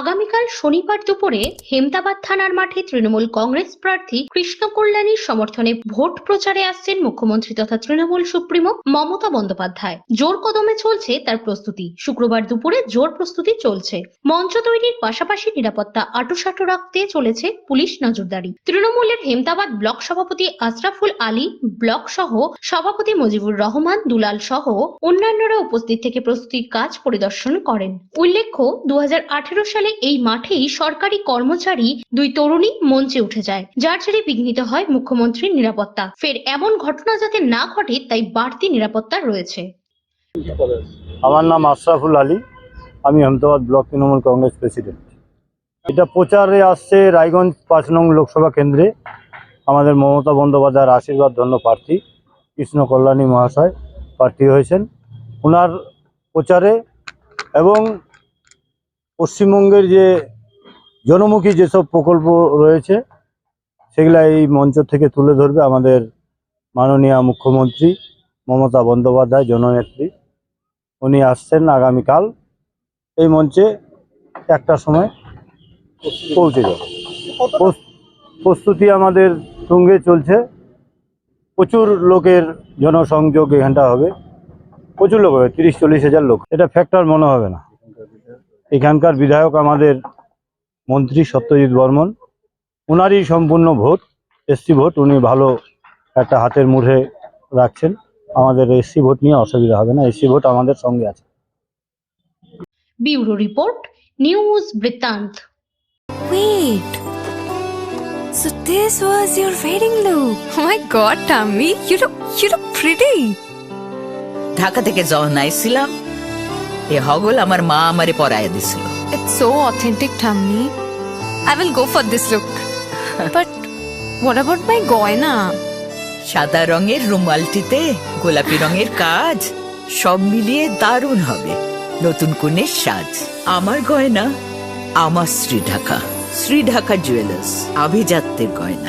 আগামীকাল শনিবার দুপুরে হেমদাবাদ থানার মাঠে তৃণমূল কংগ্রেস প্রার্থী কৃষ্ণ কল্যাণীর সমর্থনে ভোট প্রচারে আসছেন মুখ্যমন্ত্রী তথা তৃণমূল সুপ্রিমো মমতা বন্দ্যোপাধ্যায়। জোর কদমে চলছে তার প্রস্তুতি। শুক্রবার দুপুরে জোর প্রস্তুতি চলছে। মঞ্চ তৈরির পাশাপাশি নিরাপত্তা আটোসাটো রাখতে চলেছে পুলিশ নজরদারি। তৃণমূলের হেমদাবাদ ব্লক সভাপতি আশরাফুল আলী, ব্লক সহ সভাপতি মুজিবুর রহমান, দুলাল সহ অন্যান্যরা উপস্থিত থেকে প্রস্তুতির কাজ পরিদর্শন করেন। উল্লেখ্য দু সালে এই মাঠেই সরকারি কর্মচারী দুই তরুণী মঞ্চে উঠে যায়, যার জেরে বিঘ্নিত হয় মুখ্যমন্ত্রীর নিরাপত্তা। ফের এমন ঘটনা যাতে না ঘটে, তাই বাড়তি নিরাপত্তা রয়েছে। আমার নাম আশরাফুল আলী, আমি Ahmedabad block Trinamool Congress president. এটা প্রচারে আসছে রায়গঞ্জ পাঁচ নং লোকসভা কেন্দ্রে। আমাদের মমতা বন্দ্যোপাধ্যায়ের আশীর্বাদ ধন্য প্রার্থী, কৃষ্ণ কল্যাণী মহাশয় প্রার্থী হয়েছেন। ওনার প্রচারে এবং পশ্চিমবঙ্গের যে জনমুখী যেসব প্রকল্প রয়েছে, সেগুলা এই মঞ্চ থেকে তুলে ধরবে আমাদের মাননীয় মুখ্যমন্ত্রী মমতা বন্দ্যোপাধ্যায়, জননেত্রী। উনি আসছেন আগামীকাল এই মঞ্চে একটা সময় পৌঁছে যাবে। প্রস- প্রস্তুতি আমাদের সঙ্গে চলছে। প্রচুর লোকের জনসংযোগ এখানটা হবে। প্রচুর লোক হবে, তিরিশ, চল্লিশ হাজার লোক। এটা ফ্যাক্টর মনে হবে না। এখানকার বিধায়ক আমাদের মন্ত্রী সত্যজিৎ বর্মন ওনারই সম্পূর্ণ ভোট এসসি ভোট উনি ভালো একটা হাতের মুঠে রাখছেন আমাদের এসসি ভোট নিয়ে অসুবিধা হবে না এসসি ভোট আমাদের সঙ্গে আছে ব্যুরো রিপোর্ট নিউজ বৃত্তান্ত Wait. So this was your wedding look. Oh my god, Tammy, you look you look pretty. Dhaka থেকে যখন আইছিলাম এ হগল আমার মা আমারে পরায়া দিছিল। ইটস সো অথেন্টিক ঠাম্মি I will go for this look but what about my গয়না সাদা রঙের রুমালটিতে গোলাপি রঙের কাজ সব মিলিয়ে দারুণ হবে। নতুন কনের সাজ আমার গয়না আমার শ্রী ঢাকা। শ্রী ঢাকা জুয়েলার্স আভিজাত্যের গয়না।